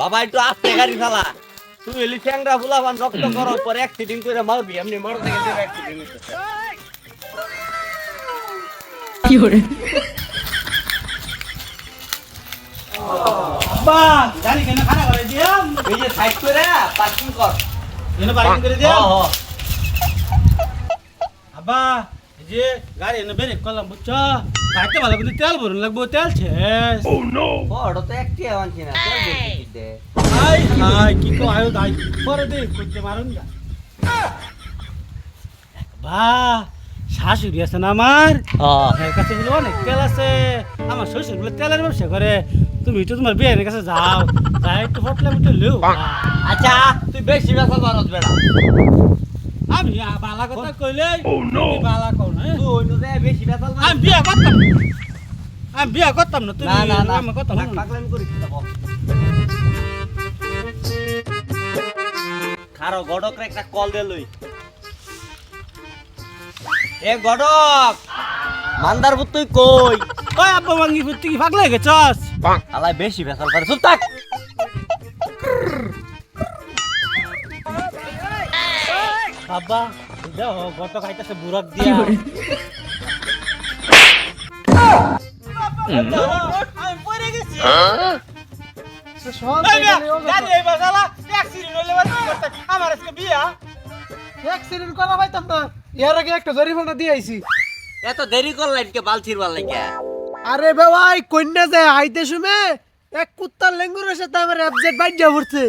বাবা একটু আস্তে গাড়ি চালা। তুই এলি চ্যাংরা ফুলাবান রক্ত করো পরে অ্যাক্সিডেন্ট করে মারবি এমনি মোটর সাইকেল অ্যাক্সিডেন্ট হইতেছে। আব্বা গাড়ি কেন খারাপ করে দিয়াম এই যে সাইড করে পার্কিং কর। এনে পার্কিং করে দিয়াম হ আব্বা এই যে গাড়ি এনে ব্রেক করলাম বুঝছ? গাড়িতে ভালো করে তেল ভরুন লাগবো তেল শেষ। বড় তো একটি আনছি না চল দেখি দে আই হাই কি কো আয়ো গাই পরে দে করতে মারুন গা বা শাশুড়ি আছে না আমার? হ্যাঁ এর কাছে বলে অনেক তেল আছে। আমার শ্বশুর বলে তেলের ব্যবসা করে। তুমি তো তোমার বিয়ের কাছে যাও। যাই একটু ফটলে একটু লিও। আচ্ছা তুই বেশি ব্যথা পারস বেড়া। আমি বালা কথা কইলে তুমি বালা কও না তুই অন্য জায়গায় বেশি ব্যথা আমি বিয়ে করতাম। আমি বিয়ে করতাম না তুমি না না কথা। পাগলামি করিস না খারো গডকরে একটা কল দে লই। এ গডক মান্দার পুত তুই কই? ওই আব্বা মাঙ্গি ফুট কি পাগলা হয়ে গেছস? আলাই বেশি বেসাল পারে চুপ থাক। বাবা দেখো গত খাইতেছে বুড়াক দিয়া? আমার আজকে বিয়া। অ্যাক্সিডেন্ট করা পাইতাম না। এর আগে একটা জরিমানা দিয়ে আইছি। এত দেরি করলেন কে বালছির বাল লাগে? আরে বাবাই কন্যা যায় আইতে শুমে এক কুত্তার লেঙ্গুরের সাথে আমার বাইট যা পড়ছে।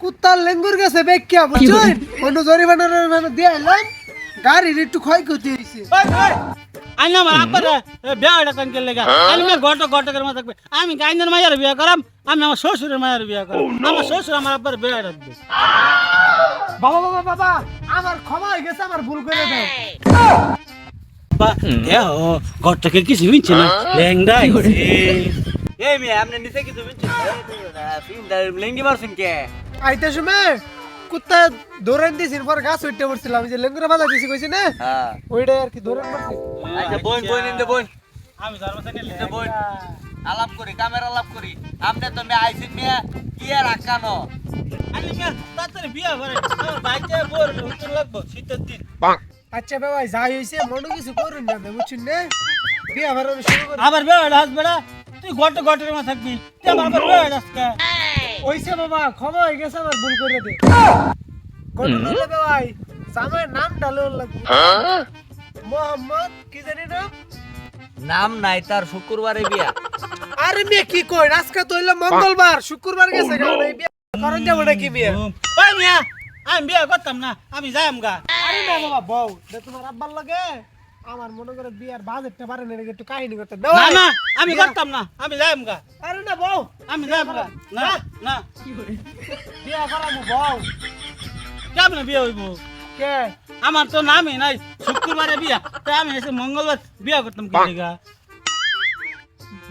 কুত্তার লেঙ্গুর গেছে বেকিয়া বুঝছেন অন্য জরিমানার মানে দিয়ে আইলাম গাড়ির একটু ক্ষয়ক্ষতি হয়েছে আইন আমার আব্বার বিয়াটা কেন কে লেগা। আমি মেয়ে গট গটকের মতো থাকবে। আমি গাইনের মায়ের বিয়া করাম? আমি আমার শ্বশুরের মায়ের বিয়া করাম। আমার শ্বশুর আমার আব্বার বিয়া রাখবে বাবা বাবা বাবা আমার ক্ষমা হয়ে গেছে আমার ভুল করে দাও। বা দেহ গটকে কিছু হইছে না। লেংডা এই মেয়ে আপনি নিচে কিছু বুঝছেন লেঙ্গি মারছেন কে? আইতে শুমে কুত্তা দৌড়ান দিয়েছিল পর গাছ উঠতে পড়ছিলাম যে লেঙ্গুরা বাজা দিয়েছি কইছি না? হ্যাঁ। ওইটাই আর কি দৌড়ান মারছি। আচ্ছা বোন বোন ইন্দে বোন আমি ধর্মসানি ইন্দে বোন আলাপ করি কামের আলাপ করি। আপনি তো মেয়ে আইসিন মেয়ে কি আর আকানো? আমি মেয়ে তাড়াতাড়ি বিয়া করে আমার বাইকে বোর উত্তর লাগবো শীতের দিন। আচ্ছা বাবা যাই হইছে মনে কিছু করুন না বুঝছেন না? বিয়া ভরানো শুরু করে আবার বিয়া হাস বেড়া তুই গট গটের মতো থাকবি। তুই আমার আবার বিয়া আজকে। ওইসে বাবা ক্ষমা হয়ে গেছে আমার ভুল করে দে। ভাই জামাইয়ের নাম ডালো লাগবে। মোহাম্মদ কি জানি নাম? নাম নাই তার শুক্রবারে বিয়া। আরে মেয়ে কি কই আজকে তো হইল মঙ্গলবার শুক্রবার গেছে কারণ এই বিয়া করেন যাব নাকি বিয়ে? ওই মিয়া আমি বিয়া করতাম না আমি যাইম গা। আরে না বাবা বউ তোমার আব্বার লাগে। আমার মনে করে বিয়ার বাজেটটা পারে না একটু কাহিনী করতে। দাও না না আমি করতাম না আমি যাইম গা। আরে না বউ! আমি যাইম গা। না না। বিয়া করাবো বউ! কেমন বিয়া হইব? কে? আমার তো নামই নাই শুক্রবারে বিয়া। তাই আমি এসে মঙ্গলবার বিয়া করতাম কি লিগা?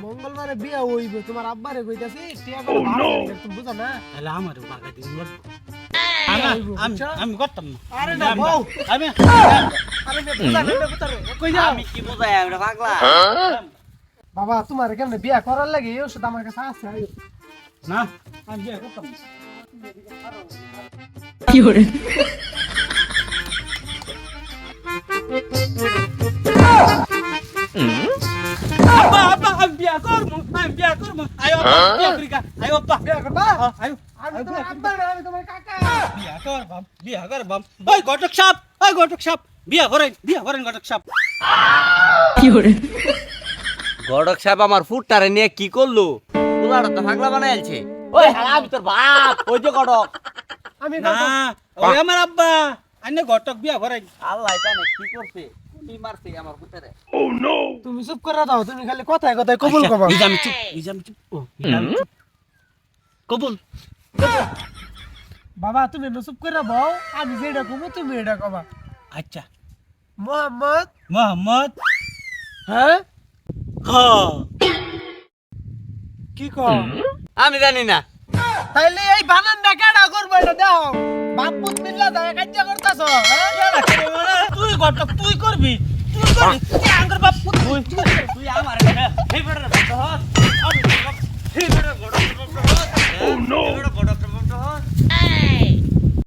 মঙ্গলবারে বিয়া হইব তোমার আব্বারে কইতাছি টিয়া করে ভালো তুমি বুঝো না? তাহলে আমার বাগা দিন আমি আমি করতাম না। আরে না বউ! আমি কি পাগলা? বাবা তোমার কেমনে বিয়া করার লাগে? এই ওষুধ আমার কাছে আছে। না? আমি বিয়া করতাম। আব্বা আব্বা আমি বিয়া করব আমি বিয়া করব। আয়ো করি গা। আয়ো আব্বা বিয়া করবা? আয়ো। আমি তোমার আব্বা না আমি তোমার কাকা। বিয়া কর বাপ বিয়া কর বাপ। ওই ঘটক সাপ ওই ঘটক সাপ। বিয়া করেন বিয়া করেন ঘটক সাপ। গড়ক সাহেব আমার ফুটটারে নিয়ে কি করল? পুলাটা তো পাগলা বানাই ওই হালা আমি তোর বাপ ওই যে আমি না ওই আমার আব্বা। আইনে ঘটক বিয়া করেন। আল্লাহ জানে কি করছে কি তুমি চুপ করে দাও তুমি খালি কথায় কথায় কবুল কবা নিজে আমি চুপ চুপ। কবুল। বাবা তুমি এনে করে বও আমি যেটা কমু তুমি এটা কবা আচ্ছা। মোহাম্মদ? মোহাম্মদ? হ্যাঁ? কি কও আমি জানি না। তাইলে এই বানানটা কেডা করব এটা দাও বাপুত মিল্লা যায় কাজ্জা করতাছ হ্যাঁ? তুই ঘটক তুই করবি? তুই করবি? তুই আঙ্গর বাপ তুই তুই আমার এই বেটার বাপ